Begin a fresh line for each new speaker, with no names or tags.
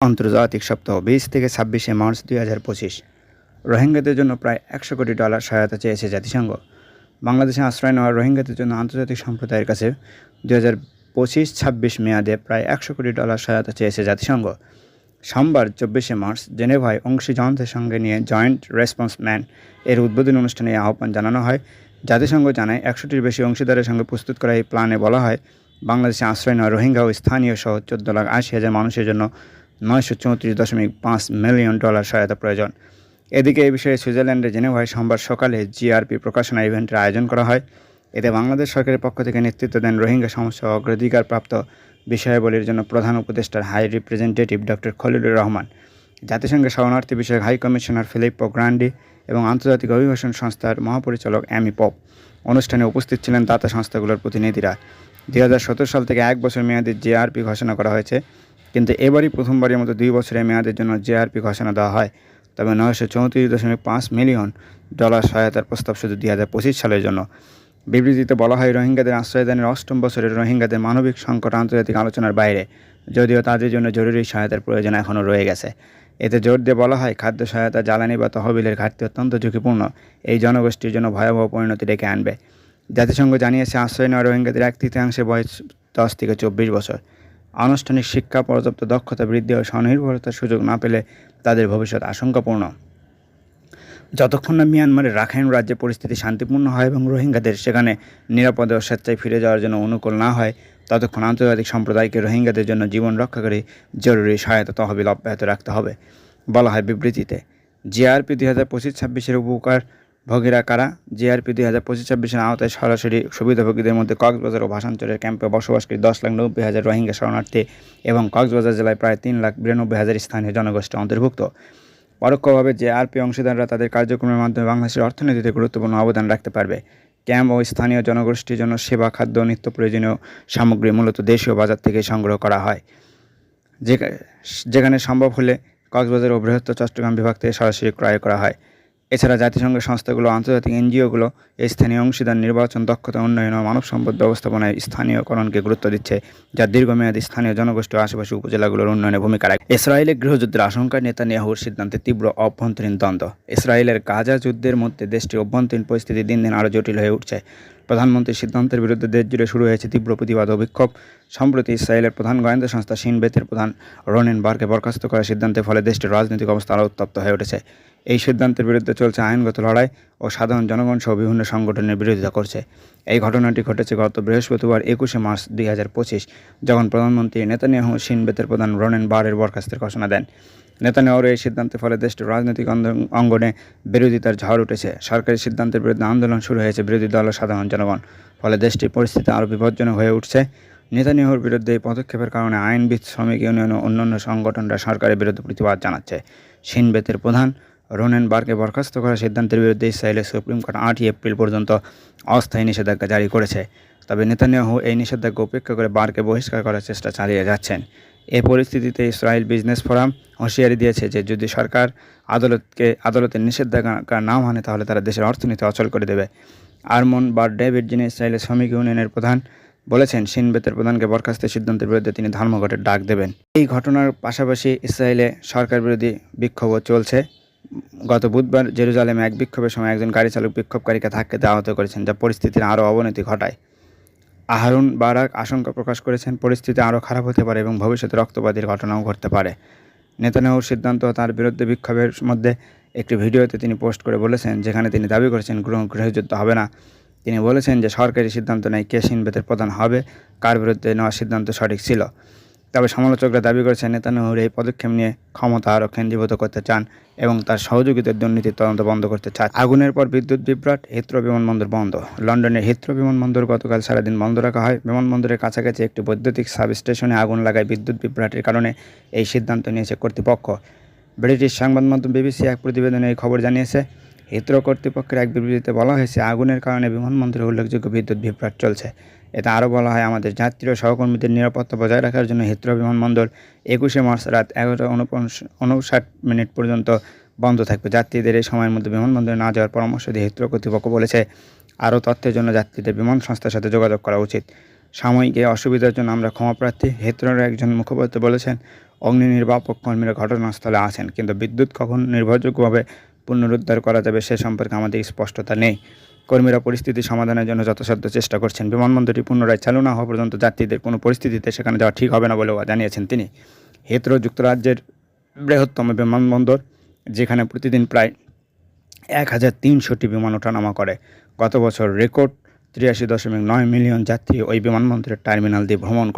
আন্তর্জাতিক সপ্তাহ বিশ থেকে ছাব্বিশে মার্চ দুই হাজার পঁচিশ। রোহিঙ্গাদের জন্য প্রায় একশো কোটি ডলার সহায়তা চেয়েছে জাতিসংঘ। বাংলাদেশে আশ্রয় নেওয়া রোহিঙ্গাদের জন্য আন্তর্জাতিক সম্প্রদায়ের কাছে দুই হাজার পঁচিশ ছাব্বিশ মেয়াদে প্রায় একশো কোটি ডলার সহায়তা চেয়েছে জাতিসংঘ। সোমবার চব্বিশে মার্চ জেনেভায় অংশীজনদের সঙ্গে নিয়ে জয়েন্ট রেসপন্স ম্যান এর উদ্বোধনী অনুষ্ঠানে আহ্বান জানানো হয়। জাতিসংঘ জানায়, একশোটির বেশি অংশীদারের সঙ্গে প্রস্তুত করা এই প্ল্যানে বলা হয়, বাংলাদেশে আশ্রয় নেওয়া রোহিঙ্গা ও স্থানীয় সহ চোদ্দ লাখ আশি হাজার মানুষের জন্য নয়শো চৌত্রিশ দশমিক পাঁচ মিলিয়ন ডলার সহায়তা প্রয়োজন। এদিকে এই বিষয়ে সুইজারল্যান্ডের জেনেভায় সোমবার সকালে জিআরপি প্রকাশনা ইভেন্টের আয়োজন করা হয়। এতে বাংলাদেশ সরকারের পক্ষ থেকে নেতৃত্ব দেন রোহিঙ্গা সমস্যা অগ্রাধিকারপ্রাপ্ত বিষয়াবলীর জন্য প্রধান উপদেষ্টার high representative doctor Khalilur Rahman. জাতিসংঘের শরণার্থী বিষয়ক হাই কমিশনার ফিলিপ্পো গ্রান্ডি এবং আন্তর্জাতিক অভিবাসন সংস্থার মহাপরিচালক অ্যামি পপ অনুষ্ঠানে উপস্থিত ছিলেন দাতা সংস্থাগুলোর প্রতিনিধিরা। দুই সাল থেকে এক বছর মেয়াদী জিআরপি ঘোষণা করা হয়েছে। কিন্তু এবারই প্রথমবারের মতো দুই বছরের মেয়াদের জন্য জেআরপি ঘোষণা দেওয়া হয়। তবে নয়শো চৌত্রিশ দশমিক পাঁচ মিলিয়ন ডলার সহায়তার প্রস্তাব শুধু দুই হাজার পঁচিশ সালের জন্য। বিবৃতিতে বলা হয়, রোহিঙ্গাদের আশ্রয়দানের অষ্টম বছরের রোহিঙ্গাদের মানবিক সংকট আন্তর্জাতিক আলোচনার বাইরে, যদিও তাদের জন্য জরুরি সহায়তার প্রয়োজন এখনও রয়ে গেছে। এতে জোর দিয়ে বলা হয়, খাদ্য সহায়তা, জ্বালানি বা তহবিলের ঘাটতি অত্যন্ত ঝুঁকিপূর্ণ। এই জনগোষ্ঠীর জন্য ভয়াবহ পরিণতি ডেকে আনবে। জাতিসংঘ জানিয়েছে, আশ্রয় নেওয়া রোহিঙ্গাদের এক তৃতীয়াংশে বয়স দশ থেকে চব্বিশ বছর। আনুষ্ঠানিক শিক্ষা, পর্যাপ্ত দক্ষতা বৃদ্ধি ও স্বনির্ভরতার সুযোগ না পেলে তাদের ভবিষ্যৎ আশঙ্কাপূর্ণ। যতক্ষণ না মিয়ানমারের রাখাইন রাজ্যে পরিস্থিতি শান্তিপূর্ণ হয় এবং রোহিঙ্গাদের সেখানে নিরাপদে ও স্বেচ্ছায় ফিরে যাওয়ার জন্য অনুকূল না হয়, ততক্ষণ আন্তর্জাতিক সম্প্রদায়কে রোহিঙ্গাদের জন্য জীবন রক্ষাকারী জরুরি সহায়তা তহবিল অব্যাহত রাখতে হবে, বলা হয় বিবৃতিতে। জিআরপি দুই হাজার পঁচিশ ছাব্বিশের উপকার ভোগীরা কারা? জিআরপি দুই হাজার পঁচিশ ছাব্বিশের আওতায় সরাসরি সুবিধাভোগীদের মধ্যে কক্সবাজার ও ভাষাঞ্চলের ক্যাম্পে বসবাসকারী দশ লাখ নব্বই হাজার রোহিঙ্গা শরণার্থী এবং কক্সবাজার জেলায় প্রায় তিন লাখ বিরানব্বই হাজার স্থানীয় জনগোষ্ঠী অন্তর্ভুক্ত। পরোক্ষভাবে আরপি অংশীদাররা তাদের কার্যক্রমের মাধ্যমে বাংলাদেশের অর্থনীতিতে গুরুত্বপূর্ণ অবদান রাখতে পারবে। ক্যাম্প ও স্থানীয় জনগোষ্ঠীর জন্য সেবা, খাদ্য, নিত্য প্রয়োজনীয় সামগ্রী মূলত দেশীয় বাজার থেকে সংগ্রহ করা হয়। যেখানে সম্ভব হলে কক্সবাজার ও বৃহত্তর চট্টগ্রাম বিভাগ থেকে সরাসরি ক্রয় করা হয়। এছাড়া জাতিসংঘের সংস্থাগুলো, আন্তর্জাতিক এনজিওগুলো এই স্থানীয় অংশীদার নির্বাচন, দক্ষতা, উন্নয়ন ও মানব সম্পদ ব্যবস্থাপনায় স্থানীয়করণকে গুরুত্ব দিচ্ছে, যা দীর্ঘমেয়াদী স্থানীয় জনগোষ্ঠী ও আশেপাশে উপজেলাগুলোর উন্নয়নে ভূমিকা রাখে। ইসরায়েলের গৃহযুদ্ধের আশঙ্কা নেতা নেহুর সিদ্ধান্তে তীব্র অভ্যন্তরীণ দ্বন্দ্ব। ইসরায়েলের গাজা যুদ্ধের মধ্যে দেশটির অভ্যন্তরীণ পরিস্থিতি দিন দিন আরও জটিল হয়ে উঠছে। প্রধানমন্ত্রীর সিদ্ধান্তের বিরুদ্ধে দেশ জুড়ে শুরু হয়েছে তীব্র প্রতিবাদ ও বিক্ষোভ। সম্প্রতি ইসরায়েলের প্রধান গোয়েন্দা সংস্থা সিনবেতের প্রধান রনেন বারকে বরখাস্ত করার সিদ্ধান্তের ফলে দেশটির রাজনৈতিক অবস্থা আরও উত্তপ্ত হয়ে উঠেছে। এই সিদ্ধান্তের বিরুদ্ধে চলছে আইনগত লড়াই ও সাধারণ জনগণ সহ বিভিন্ন সংগঠনের বিরোধিতা করছে। এই ঘটনাটি ঘটেছে গত বৃহস্পতিবার একুশে মার্চ দুই হাজার পঁচিশ, যখন প্রধানমন্ত্রী নেতানিয়াহু সিনবেতের প্রধান রনেন বারের বরখাস্তের ঘোষণা দেন। নেতানিয়াহুর এই সিদ্ধান্তের ফলে দেশটির রাজনৈতিক অঙ্গনে বিরোধিতার ঝড় উঠেছে। সরকারি সিদ্ধান্তের বিরুদ্ধে আন্দোলন শুরু হয়েছে বিরোধী দল ও সাধারণ জনগণ। ফলে দেশটির পরিস্থিতি আরও বিপজ্জনক হয়ে উঠছে। নেতানিয়াহুর বিরুদ্ধে এই পদক্ষেপের কারণে আইনবিদ, শ্রমিক ইউনিয়ন ও অন্যান্য সংগঠনরা সরকারের বিরুদ্ধে প্রতিবাদ জানাচ্ছে। সিনবেতের প্রধান রোনেন বার্কে বরখাস্ত করার সিদ্ধান্তের বিরুদ্ধে ইসরায়েলের সুপ্রিম কোর্ট আটই এপ্রিল পর্যন্ত অস্থায়ী নিষেধাজ্ঞা জারি করেছে। তবে নেতানিয়াহু এই নিষেধাজ্ঞা উপেক্ষা করে বারকে বহিষ্কার করার চেষ্টা চালিয়ে যাচ্ছেন। এ পরিস্থিতিতে ইসরায়েল বিজনেস ফোরাম হুঁশিয়ারি দিয়েছে যে যদি সরকার আদালতকে, আদালতের নিষেধাজ্ঞা না মানে তাহলে তারা দেশের অর্থনীতি অচল করে দেবে। আরমন বার ডেভিড, যিনি ইসরায়েলের শ্রমিক ইউনিয়নের প্রধান, বলেছেন সিনবেতের প্রধানকে বরখাস্তের সিদ্ধান্তের বিরুদ্ধে তিনি ধর্মঘটের ডাক দেবেন। এই ঘটনার পাশাপাশি ইসরায়েলে সরকার বিরোধী বিক্ষোভও চলছে। গত বুধবার জেরুজালেমে এক বিক্ষোভের সময় একজন গাড়ি চালক বিক্ষোভকারীকে ধাক্কাতে আহত করেছেন, যা পরিস্থিতির আরও অবনতি ঘটায়। আহারুন বারাক আশঙ্কা প্রকাশ করেছেন, পরিস্থিতি আরও খারাপ হতে পারে এবং ভবিষ্যতে রক্তপাতের ঘটনাও ঘটতে পারে। নেতানিয়াহুর সিদ্ধান্ত তার বিরুদ্ধে বিক্ষোভের মধ্যে একটি ভিডিওতে তিনি পোস্ট করে বলেছেন, যেখানে তিনি দাবি করেছেন, গ্রহ, গৃহযুদ্ধ হবে না। তিনি বলেছেন যে সরকারি সিদ্ধান্ত নেয় কে সিনবেতের প্রধান হবে, কার বিরুদ্ধে নেওয়ার সিদ্ধান্ত সঠিক ছিল। তবে সমালোচকরা দাবি করেছেন নেতানিয়াহুর এই পদক্ষেপ নিয়ে ক্ষমতা আরও কেন্দ্রীভূত করতে চান এবং তার সহযোগিতার দুর্নীতির তদন্ত বন্ধ করতে চান। আগুনের পর বিদ্যুৎ বিভ্রাট, হিত্রো বিমানবন্দর বন্ধ। লন্ডনের হিত্রো বিমানবন্দর গতকাল সারাদিন বন্ধ রাখা হয়। বিমানবন্দরের কাছাকাছি একটি বৈদ্যুতিক সাবস্টেশনে আগুন লাগায় বিদ্যুৎ বিভ্রাটের কারণে এই সিদ্ধান্ত নিয়েছে কর্তৃপক্ষ। ব্রিটিশ সংবাদ মাধ্যম বিবিসি এক প্রতিবেদনে এই খবর জানিয়েছে হিত্রো কর্তৃপক্ষের এক বিবৃতিতে বলা হয়েছে, আগুনের কারণে বিমানবন্দরে উল্লেখযোগ্য বিদ্যুৎ বিভ্রাট চলছে। এতে আরও বলা হয়, আমাদের যাত্রী ও সহকর্মীদের নিরাপত্তা বজায় রাখার জন্য হিত্রো বিমানবন্দর একুশে মার্চ রাত এগারোটা উনষাট মিনিট পর্যন্ত বন্ধ থাকবে। যাত্রীদের এই সময়ের মধ্যে বিমানবন্দরে না যাওয়ার পরামর্শ দিয়ে হিত্রো কর্তৃপক্ষ বলেছে, আরও তথ্যের জন্য যাত্রীদের বিমান সংস্থার সাথে যোগাযোগ করা উচিত। সাময়িক এই অসুবিধার জন্য আমরা ক্ষমাপ্রার্থী হিত্রোর একজন মুখপাত্র বলেছেন অগ্নি নির্বাপক কর্মীরা ঘটনাস্থলে আছেন, কিন্তু বিদ্যুৎ কখন নির্ভরযোগ্যভাবে পুনরুদ্ধার করা যাবে সে সম্পর্কে আমাদের স্পষ্টতা নেই। কর্মীরা পরিস্থিতি সমাধানের জন্য যথাসাধ্য চেষ্টা করছেন। বিমানবন্দরটি পুনরায় চালু না হওয়া পর্যন্ত যাত্রীদের কোনো পরিস্থিতিতে সেখানে যাওয়া ঠিক হবে না বলেও জানিয়েছেন তিনি। হেথ্রো যুক্তরাজ্যের বৃহত্তম বিমানবন্দর, যেখানে প্রতিদিন প্রায় এক হাজার তিনশোটি বিমান ওঠানামা করে। গত বছর রেকর্ড তিরাশি দশমিক নয় মিলিয়ন যাত্রী ওই বিমানবন্দরের টার্মিনাল দিয়ে ভ্রমণ করে।